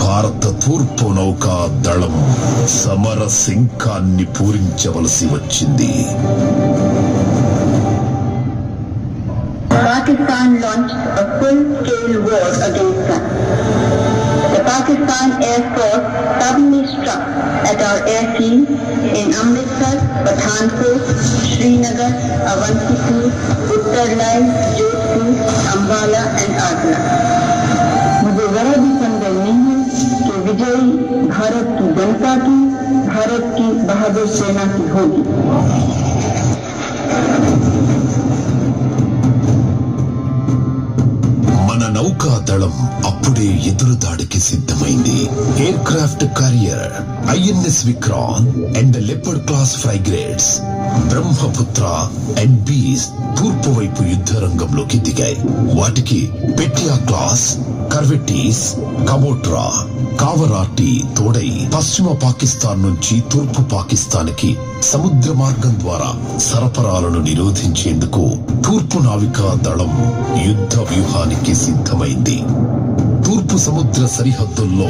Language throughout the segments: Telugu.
భారత తూర్పు నౌకా దళం సమర శంఖాన్ని పూరించవలసి వచ్చింది Pakistan launched a full-scale war against us. The Pakistan Air Force suddenly struck at our airfield in Amritsar, Pathankot, Srinagar, Avantipur, Uttarlai, Jodhpur, Ambala and Agra. मुझे जरा भी संदेह नहीं है कि विजयी भारत की जनता की भारत की बहादुर सेना की होगी మన నౌకా దళం అప్పుడే ఎదురుదాడికి సిద్ధమైంది. Aircraft carrier INS Vikrant and leopard class frigates Brahmaputra and Beas తూర్పు వైపు యుద్ధ రంగంలోకి దిగాయి. వాటికి పెట్టియా క్లాస్ కర్వెటీస్ కబోట్రా కావరాటి తోడై పశ్చిమ పాకిస్తాన్ నుంచి తూర్పు పాకిస్తాన్కి సముద్ర మార్గం ద్వారా సరఫరాలను నిరోధించేందుకు తూర్పు నావికా దళం యుద్ధ వ్యూహానికి సిద్ధమైంది. తూర్పు సముద్ర సరిహద్దుల్లో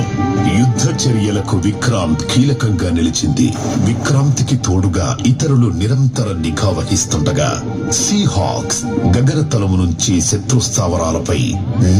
యుద్ధ చర్యలకు విక్రాంత్ కీలకంగా నిలిచింది. విక్రాంతికి తోడుగా ఇతరులు నిరంతర నిఘా వహిస్తుండగా సీహాక్స్ గగనతలము నుంచి శత్రు స్థావరాలపై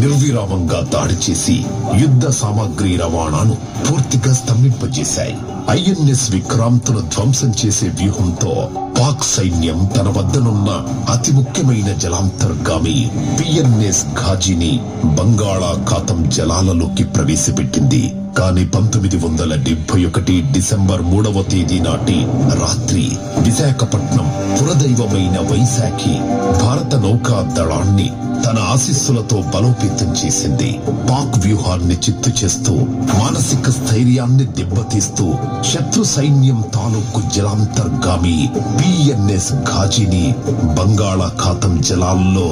నిర్విరామంగా దాడి చేసి యుద్ధ సామాగ్రి రవాణాను పూర్తిగా స్తంభింపజేశాయి. ఐఎన్ఎస్ విక్రాంతును ధ్వంసం చేసే వ్యూహంతో పాక్ సైన్యం తన వద్దనున్న అతి ముఖ్యమైన జలాంతర్గామి పిఎన్ఎస్ ఘాజీని బంగాళాఖాతం జలాలలోకి ప్రవేశపెట్టింది. కానీ పంతొమ్మిది వందల డెబ్బై ఒకటి డిసెంబర్ మూడవ తేదీ నాటి రాత్రి విశాఖపట్నం పురదైవమైన వైశాఖి భారత నౌకా దళాన్ని తన ఆశీస్సులతో బలోపేతం చేసింది. పాక్ వ్యూహాన్ని చిత్తు చేస్తూ మానసిక స్థైర్యాన్ని దెబ్బతీస్తూ శత్రు సైన్యం తాలూకు జలాంతర్గామి పిఎన్ఎస్ ఘాజీని బంగాళాఖాతం జలాల్లో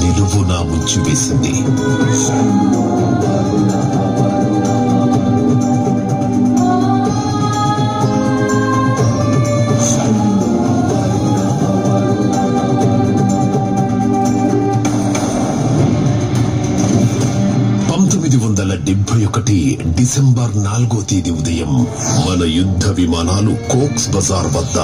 నిలువునా ముంచివేసింది. డిసెంబర్ నాలుగో తేదీ యుద్ధ విమానాలు కోక్స్ బజార్ వద్ద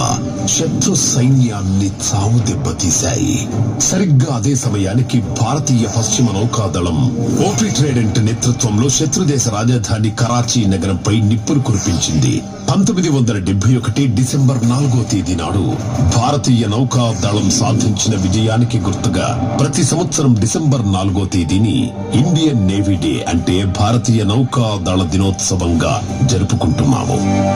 శత్రు సైన్యాన్ని చావు దెబ్బతీశాయి. సరిగ్గా అదే సమయానికి భారతీయ పశ్చిమ నౌకాదళం ఓపీ ట్రేడెంట్ నేతృత్వంలో శత్రుదేశ రాజధాని కరాచీ నగరంపై నిప్పులు కురిపించింది. పంతొమ్మిది వందల డెబ్బై ఒకటి డిసెంబర్ నాలుగో తేదీ నాడు భారతీయ నౌకాదళం సాధించిన విజయానికి గుర్తుగా ప్రతి సంవత్సరం డిసెంబర్ నాలుగో తేదీని ఇండియన్ నేవీ డే అంటే భారతీయ నౌకాదళ దినోత్సవంగా జరుపుకుంటున్నాము.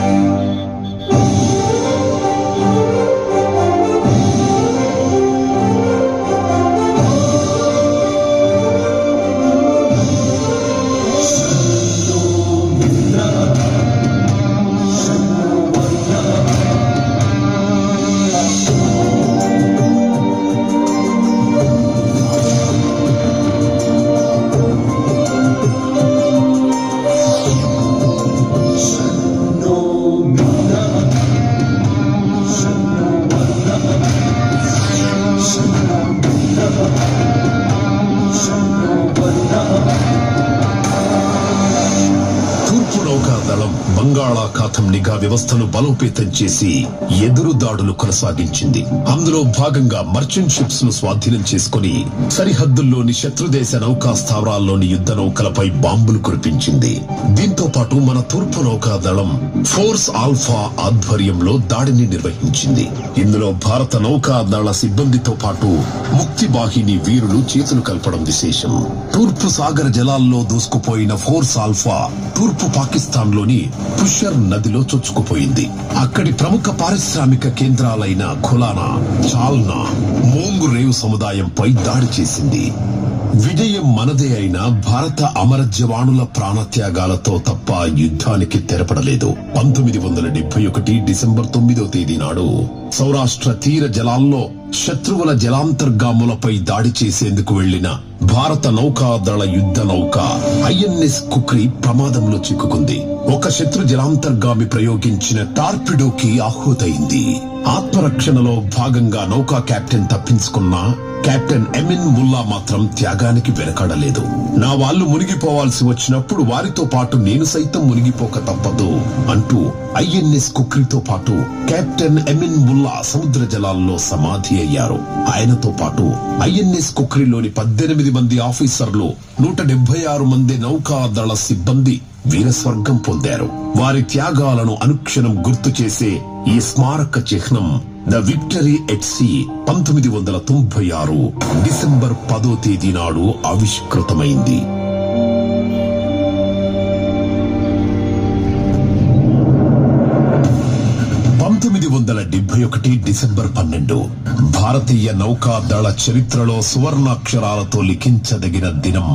వ్యవస్థను బలోపేతం చేసి ఎదురు దాడులు కొనసాగించింది. అందులో భాగంగా మర్చెంట్ షిప్స్ను స్వాధీనం చేసుకుని సరిహద్దుల్లోని శత్రుదేశ నౌకా స్థావరాల్లోని యుద్ధ నౌకలపై బాంబులు కురిపించింది. దీంతో పాటు మన తూర్పు నౌకా దళం ఫోర్స్ ఆల్ఫా ఆధ్వర్యంలో దాడిని నిర్వహించింది. ఇందులో భారత నౌకా దళ సిబ్బందితో పాటు ముక్తి బాహిని వీరులు చేతులు కలపడం విశేషం. తూర్పు సాగర జలాల్లో దూసుకుపోయిన ఫోర్స్ ఆల్ఫా తూర్పు పాకిస్తాన్లోని పుషర్ నదిలో చొచ్చుకు కొట్టుకుపోయింది అక్కడి ప్రముఖ పారిశ్రామిక కేంద్రాలైన ఖులానా చాల్నా మోంగు రేవు సముదాయంపై దాడి చేసింది. విజయం మనదే అయిన భారత అమర జవానుల ప్రాణత్యాగాలతో తప్ప యుద్ధానికి తెరపడలేదు. పంతొమ్మిది వందల డెబ్బై ఒకటి డిసెంబర్ తొమ్మిదో తేదీ నాడు సౌరాష్ట్ర తీర జలాల్లో శత్రువుల జలాంతర్గాములపై దాడి చేసేందుకు వెళ్ళిన భారత నౌకాదళ యుద్ధ నౌక ఐఎన్ఎస్ కుక్రి ప్రమాదంలో చిక్కుకుంది. ఒక శత్రు జలాంతర్గామి ప్రయోగించిన టార్పిడోకి ఆహుతైంది ఆత్మరక్షణలో భాగంగా నౌకా కెప్టెన్ తప్పించుకున్నా కెప్టెన్ ఎమిన్ ముల్లా మాత్రం త్యాగానికి వెనకాడలేదు. నా వాళ్ళు మునిగిపోవాల్సి వచ్చినప్పుడు వారితో పాటు నేను సైతం మునిగిపోక తప్పదు అంటూ ఐఎన్ఎస్ కుక్రితో పాటు కెప్టెన్ ఎమిన్ ముల్లా సముద్ర జలాల్లో సమాధి అయ్యారు. ఆయనతో పాటు ఐఎన్ఎస్ కుక్రిలోని పద్దెనిమిది మంది ఆఫీసర్లు నూట డెబ్బై ఆరు మంది నౌకాదళ సిబ్బంది వీరస్వర్గం పొందారు. వారి త్యాగాలను అనుక్షణం గుర్తు చేసే ఈ స్మారక చిహ్నం ద విక్టరీ ఎట్ సీ పంతొమ్మిది వందల తొంభై ఆరు డిసెంబర్ పదో తేదీ నాడు ఆవిష్కృతమైంది. పంతొమ్మిది వందల డెబ్బై ఒకటి డిసెంబర్ పన్నెండు భారతీయ నౌకాదళ చరిత్రలో సువర్ణాక్షరాలతో లిఖించదగిన దినం.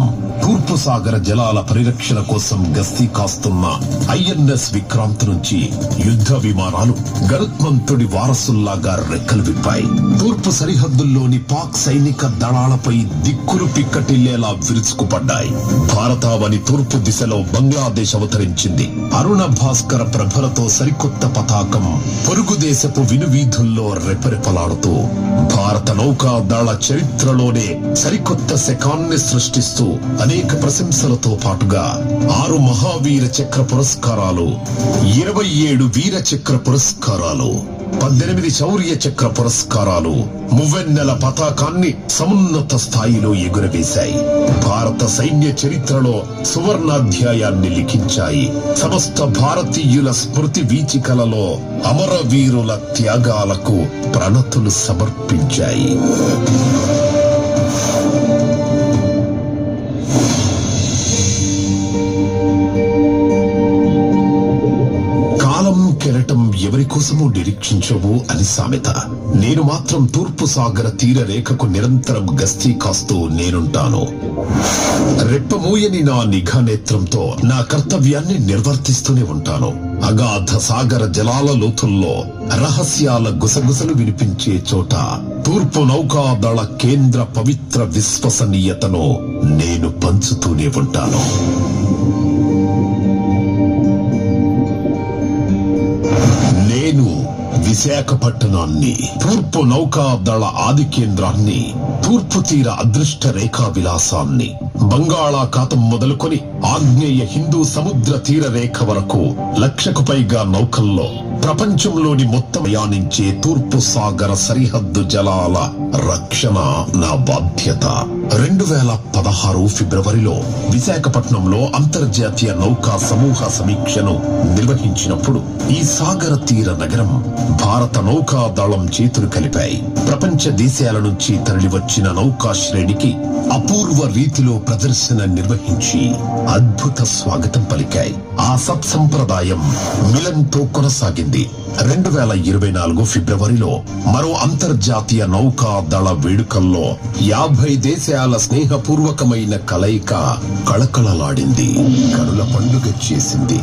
తూర్పు సాగర జలాల పరిరక్షణ కోసం గస్తీ కాస్తున్న ఐఎన్ఎస్ విక్రాంత్ నుంచి యుద్ధ విమానాలు గరుత్మంతుడి వారసుల్లాగా రెక్కలు విప్పాయి. తూర్పు సరిహద్దుల్లోని పాక్ సైనిక దళాలపై దిక్కులు పిక్కటిల్లేలా విరుచుకుపడ్డాయి. భారతావని తూర్పు దిశలో బంగ్లాదేశ్ అవతరించింది. అరుణ భాస్కర ప్రభలతో సరికొత్త పతాకం పొరుగు దేశపు వీధుల్లో రెపరెపలాడుతూ భారత నౌకా దళ చరిత్రలోనే సరికొత్త శకాన్ని సృష్టిస్తూ అనేక ప్రశంసలతో పాటుగా ఆరు మహావీర చక్ర పురస్కారాలు ఇరవై ఏడు వీర చక్ర పురస్కారాలు. పద్దెనిమిది శౌర్య చక్ర పురస్కారాలు మువ్వెన్నెల పతాకాన్ని సమున్నత స్థాయిలో ఎగురవేశాయి. భారత సైన్య చరిత్రలో సువర్ణాధ్యాయాన్ని లిఖించాయి. సమస్త భారతీయుల స్మృతి వీచికలలో అమరవీరుల త్యాగాలకు ప్రణతులు సమర్పించాయి. నిరీక్షించవు అని సామెత నేను మాత్రం తూర్పు సాగర తీర రేఖకు నిరంతరం గస్తీ కాస్తూ నేనుంటాను. రెప్పమూయని నా నిఘా నేత్రంతో నా కర్తవ్యాన్ని నిర్వర్తిస్తూనే ఉంటాను. అగాధ సాగర జలాల లోతుల్లో రహస్యాల గుసగుసలు వినిపించే చోట తూర్పు నౌకాదళ కేంద్ర పవిత్ర విశ్వసనీయతను నేను పంచుతూనే ఉంటాను. విశాఖపట్టణాన్ని తూర్పు నౌకాదళ ఆది కేంద్రాన్ని తూర్పు తీర అదృష్ట రేఖా విలాసాన్ని బంగాళాఖాతం మొదలుకొని ఆగ్నేయ హిందూ సముద్ర తీర రేఖ వరకు లక్షకు పైగా నౌకల్లో ప్రపంచంలోని మొత్తం యానించే తూర్పు సాగర సరిహద్దు జలాల రక్షణ నా బాధ్యత. రెండు వేల పదహారు ఫిబ్రవరిలో విశాఖపట్నంలో అంతర్జాతీయ నౌకా సమూహ సమీక్షను నిర్వహించినప్పుడు ఈ సాగర తీర నగరం భారత నౌకా దళం చేతులు కలిపాయి. ప్రపంచ దేశాల నుంచి తరలివచ్చిన నౌకా శ్రేణికి అపూర్వ రీతిలో ప్రదర్శన నిర్వహించి అద్భుత స్వాగతం పలికాయి. ఆ సత్సంప్రదాయం మిలన్తో కొనసాగింది. రెండు వేల ఇరవై నాలుగు ఫిబ్రవరిలో మరో అంతర్జాతీయ నౌకా దళ వేడుకల్లో యాభై దేశాల స్నేహపూర్వకమైన కలయిక కళకళలాడింది. కనుల పండుగ చేసింది.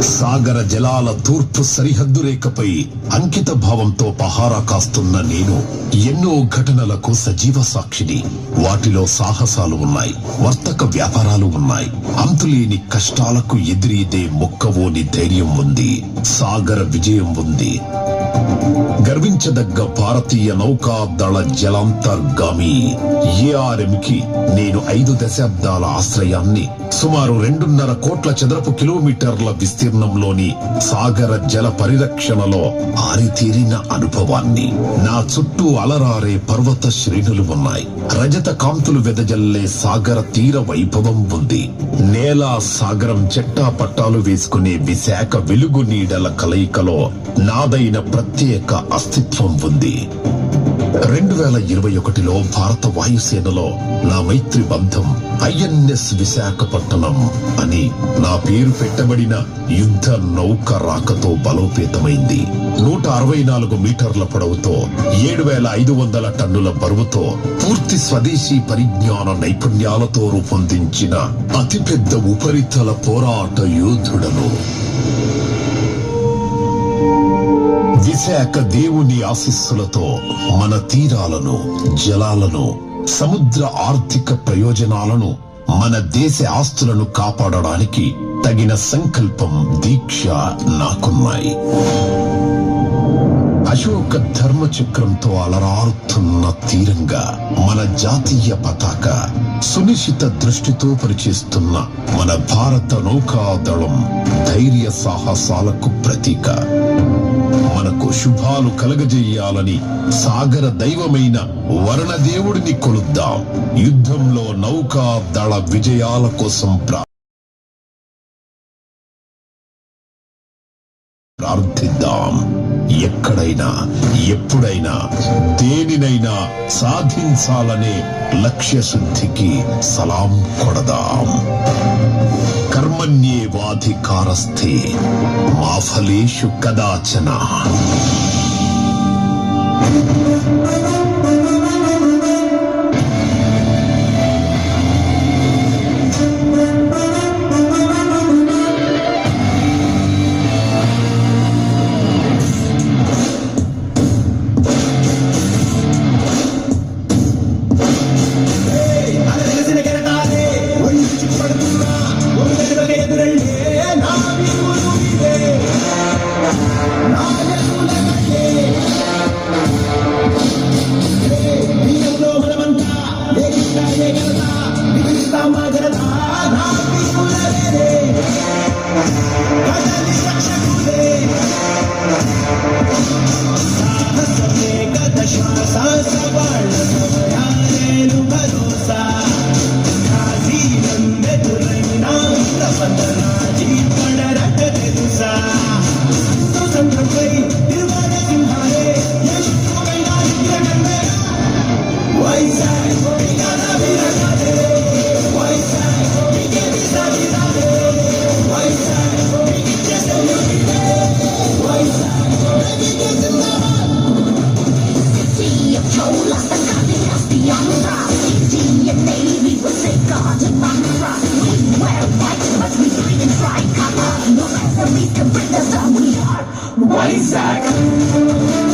సాగర జలాల తూర్పు సరిహద్దు రేఖపై అంకిత భావంతో పహారా కాస్తున్న నేను ఎన్నో ఘటనలకు సజీవ సాక్షిని. వాటిలో సాహసాలు ఉన్నాయి వర్తక వ్యాపారాలు ఉన్నాయి. అంతులేని కష్టాలకు ఎదురీదే మొక్కవోని ధైర్యం ఉంది సాగర విజయం ఉంది. గర్వించదగ్గ భారతీయ నౌకాదళ జలాంతర్గామి ఏఆర్ఎం కి నేను ఐదు దశాబ్దాల ఆశ్రయాన్ని సుమారు రెండున్నర కోట్ల చదరపు కిలోమీటర్ల విస్తీర్ణంలోని సాగర జల పరిరక్షణలో ఆరితేరిన అనుభవాన్ని. నా చుట్టూ అలరారే పర్వత శ్రేణులు ఉన్నాయి. రజత కాంతులు వెదజల్లే సాగర తీర వైభవం ఉంది. నేల సాగరం చెట్టా పట్టాలు వేసుకునే విశాఖ వెలుగు నీడల కలయికలో నాదైన ప్రత్యేక అస్తిత్వం ఉంది. రెండు వేల ఇరవై ఒకటిలో భారత వాయుసేనలో నా మైత్రి బంధం ఐఎన్ఎస్ విశాఖపట్నం అని నా పేరు పెట్టబడిన యుద్ధ నౌక రాకతో బలోపేతమైంది. నూట అరవై నాలుగు మీటర్ల పొడవుతో ఏడు వేల ఐదు వందల టన్నుల బరువుతో పూర్తి స్వదేశీ పరిజ్ఞాన నైపుణ్యాలతో రూపొందించిన అతిపెద్ద ఉపరితల పోరాట యోధుడను. విశాఖ దేవుని ఆశిస్సులతో మన తీరాలను జలాలను సముద్ర ఆర్థిక ప్రయోజనాలను మన దేశ ఆస్తులను కాపాడడానికి తగిన సంకల్పం దీక్ష నాకున్నాయి. అశోక ధర్మచక్రంతో అలరారుతున్న తీరంగా మన జాతీయ పతాక సునిశ్చిత దృష్టితో పరిచేస్తున్న మన భారత నౌకాదళం ధైర్య సాహసాలకు ప్రతీక. మనకు శుభాలు కలగజేయాలని సాగర దైవమైన వరుణదేవుడిని కొలుద్దాం. యుద్ధంలో నౌకా దళ విజయాల కోసం ప్రార్థిద్దాం. ఎక్కడైనా ఎప్పుడైనా దేనినైనా సాధించాలనే లక్ష్య శుద్ధికి సలాం కొడదాం. कर्मण्येवाधिकारस्थे मा फलेषु कदाचन Isaac.